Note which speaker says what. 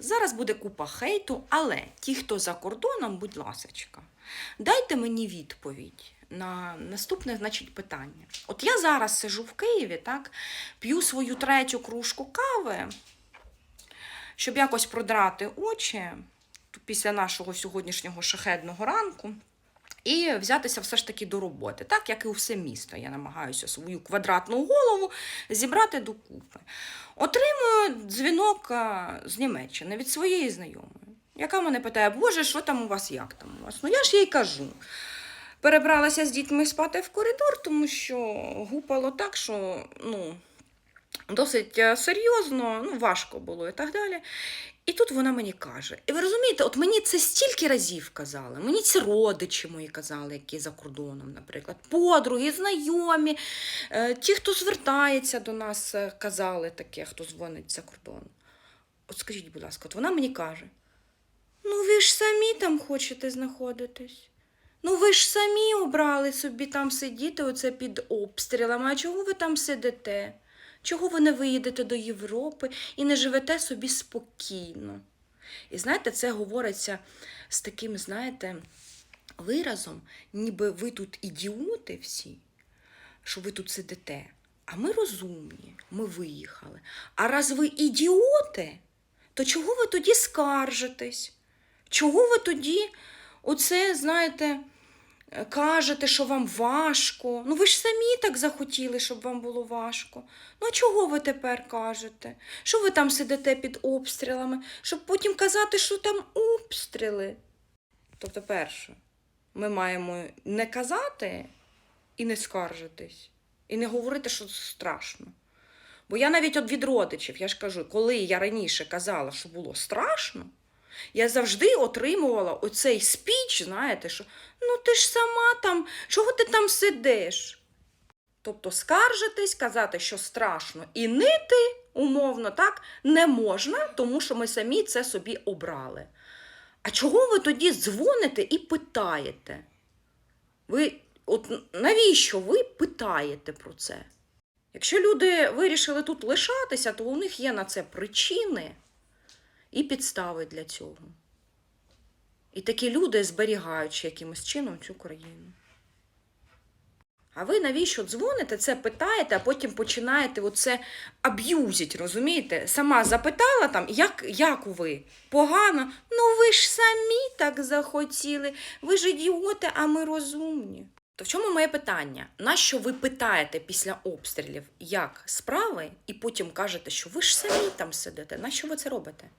Speaker 1: Зараз буде купа хейту, але ті, хто за кордоном, будь ласочка, дайте мені відповідь на наступне значить, питання. От я зараз сижу в Києві, так, п'ю свою третю кружку кави, щоб якось продрати очі після нашого сьогоднішнього шахедного ранку. І взятися все ж таки до роботи, так як і все місто. Я намагаюся свою квадратну голову зібрати докупи. Отримую дзвінок з Німеччини від своєї знайомої, яка мене питає, Боже, що там у вас, як там у вас? Ну я ж їй кажу. Перебралася з дітьми спати в коридор, тому що гупало так, що ну, досить е, серйозно, ну, важко було і так далі. І тут вона мені каже: і ви розумієте, от мені це стільки разів казали, мені ці родичі мої казали, які за кордоном, наприклад, подруги, знайомі, е, ті, хто звертається до нас, е, казали таке, хто дзвонить за кордоном. От скажіть, будь ласка, от вона мені каже: ну ви ж самі там хочете знаходитись. Ну ви ж самі обрали собі там сидіти оце під обстрілами. А чого ви там сидите? Чого ви не виїдете до Європи і не живете собі спокійно? І знаєте, це говориться з таким, знаєте, виразом, ніби ви тут ідіоти всі, що ви тут сидите. А ми розумні, ми виїхали. А раз ви ідіоти, то чого ви тоді скаржитесь? Чого ви тоді, оце, знаєте, кажете, що вам важко? Ну ви ж самі так захотіли, щоб вам було важко. Ну а чого ви тепер кажете? Що ви там сидите під обстрілами, щоб потім казати, що там обстріли? Тобто, перше, ми маємо не казати і не скаржитись, і не говорити, що це страшно. Бо я навіть от від родичів, я ж кажу, коли я раніше казала, що було страшно, я завжди отримувала оцей спіч, знаєте, що ну ти ж сама там, чого ти там сидиш? Тобто скаржитись, казати, що страшно, і нити, умовно, так, не можна, тому що ми самі це собі обрали. А чого ви тоді дзвоните і питаєте? Ви, от навіщо ви питаєте про це? Якщо люди вирішили тут лишатися, то у них є на це причини і підстави для цього. І такі люди зберігають якимось чином цю країну. А ви навіщо дзвоните, це питаєте, а потім починаєте оце аб'юзить, розумієте? Сама запитала там, як, як ви? Погано? Ну ви ж самі так захотіли. Ви ж ідіоти, а ми розумні. То в чому моє питання? Нащо ви питаєте після обстрілів, як справи, і потім кажете, що ви ж самі там сидите? Нащо ви це робите?